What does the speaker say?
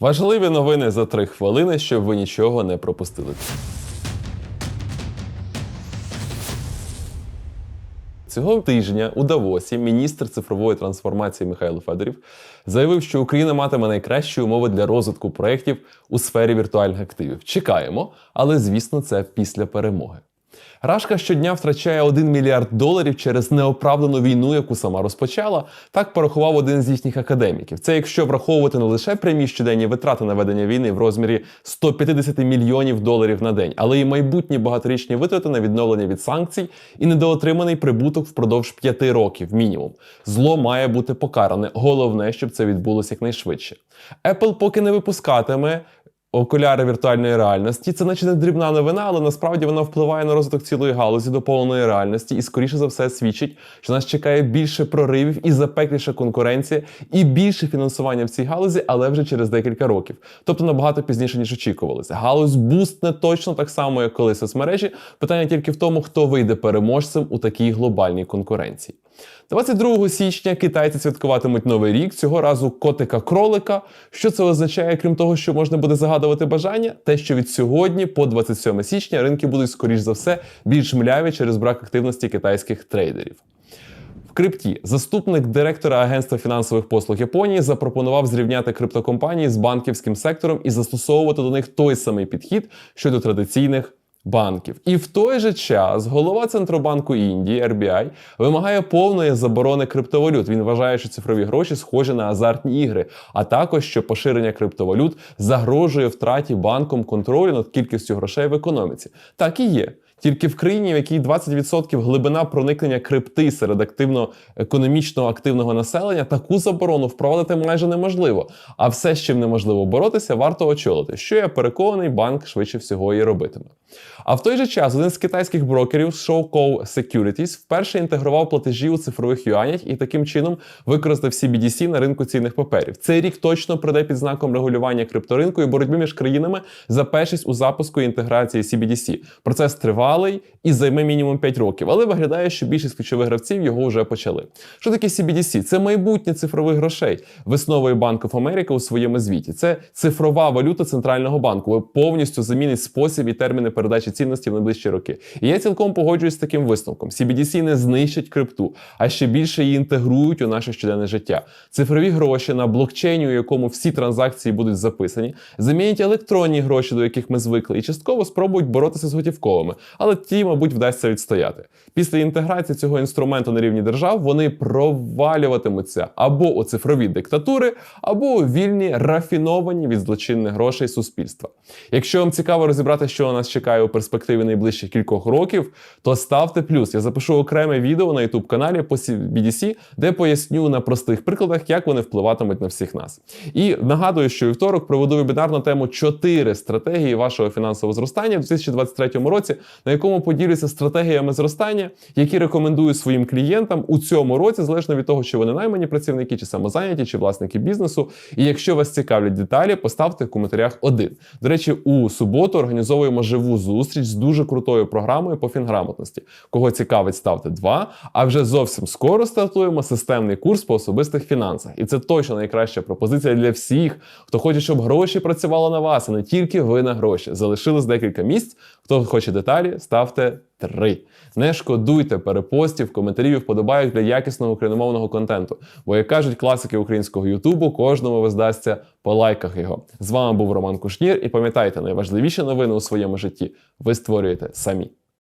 Важливі новини за три хвилини, щоб ви нічого не пропустили. Цього тижня у Давосі міністр цифрової трансформації Михайло Федорів заявив, що Україна матиме найкращі умови для розвитку проєктів у сфері віртуальних активів. Чекаємо, але звісно, це після перемоги. Рашка щодня втрачає 1 мільярд доларів через неоправдану війну, яку сама розпочала. Так порахував один з їхніх академіків. Це якщо враховувати не лише прямі щоденні витрати на ведення війни в розмірі 150 мільйонів доларів на день, але й майбутні багаторічні витрати на відновлення від санкцій і недоотриманий прибуток впродовж п'яти років мінімум. Зло має бути покаране. Головне, щоб це відбулося якнайшвидше. Apple поки не випускатиме окуляри віртуальної реальності. Це наче не дрібна новина, але насправді вона впливає на розвиток цілої галузі до повної реальності і, скоріше за все, свідчить, що нас чекає більше проривів і запекліша конкуренція, і більше фінансування в цій галузі, але вже через декілька років. Тобто набагато пізніше, ніж очікувалося. Галузь бустне точно так само, як коли соцмережі. Питання тільки в тому, хто вийде переможцем у такій глобальній конкуренції. 22 січня китайці святкуватимуть новий рік, цього разу котика-кролика. Що це означає, крім того, що можна буде загадувати бажання? Те, що від сьогодні по 27 січня ринки будуть, скоріш за все, більш мляві через брак активності китайських трейдерів. Крипті заступник директора Агентства фінансових послуг Японії запропонував зрівняти криптокомпанії з банківським сектором і застосовувати до них той самий підхід щодо традиційних банків. І в той же час голова Центробанку Індії RBI вимагає повної заборони криптовалют. Він вважає, що цифрові гроші схожі на азартні ігри, а також що поширення криптовалют загрожує втраті банком контролю над кількістю грошей в економіці. Так і є. Тільки в країні, в якій 20% глибина проникнення крипти серед активно економічно активного населення, таку заборону впровадити майже неможливо. А все, з чим неможливо боротися, варто очолити. Що я переконаний, банк швидше всього і робитиме. А в той же час один з китайських брокерів Showco Securities вперше інтегрував платежі у цифрових юанях і таким чином використав CBDC на ринку цінних паперів. Цей рік точно пройде під знаком регулювання крипторинку і боротьби між країнами за першість у запуску інтеграції CBDC. Процес тривалий і займе мінімум 5 років, але виглядає, що більшість ключових гравців його вже почали. Що таке CBDC? Це майбутнє цифрових грошей. Висновує Bank America у своєму звіті. Це цифрова валюта центрального банку. Повністю замінить спосіб і терміни передачі цінності в найближчі роки. І я цілком погоджуюсь з таким висновком. CBDC не знищить крипту, а ще більше її інтегрують у наше щоденне життя. Цифрові гроші на блокчейні, у якому всі транзакції будуть записані, замінять електронні гроші, до яких ми звикли, і частково спробують боротися з готівковими, але ті, мабуть, вдасться відстояти. Після інтеграції цього інструменту на рівні держав вони провалюватимуться або у цифрові диктатури, або у вільні рафіновані від злочинних грошей суспільства. Якщо вам цікаво розібрати, що нас чекає у перспективі найближчих кількох років, то ставте плюс. Я запишу окреме відео на youtube каналі по CBDC, де поясню на простих прикладах, як вони впливатимуть на всіх нас. І нагадую, що вівторок проведу вебінар на тему 4 стратегії вашого фінансового зростання в 2023 році, на якому поділюся стратегіями зростання, які рекомендую своїм клієнтам у цьому році, залежно від того, чи вони наймані працівники, чи самозайняті, чи власники бізнесу. І якщо вас цікавлять деталі, поставте в коментарях один. До речі, у суботу організовуємо живу зустріч з дуже крутою програмою по фінграмотності. Кого цікавить, ставте два. А вже зовсім скоро стартуємо системний курс по особистих фінансах. І це точно найкраща пропозиція для всіх, хто хоче, щоб гроші працювали на вас, а не тільки ви на гроші. Залишилось декілька місць. Хто хоче деталі, ставте три. Не шкодуйте перепостів, коментарів, вподобайок для якісного україномовного контенту. Бо, як кажуть класики українського Ютубу, кожному воздасться по лайках його. З вами був Роман Кушнір, і пам'ятайте, найважливіші новини у своєму житті ви створюєте самі.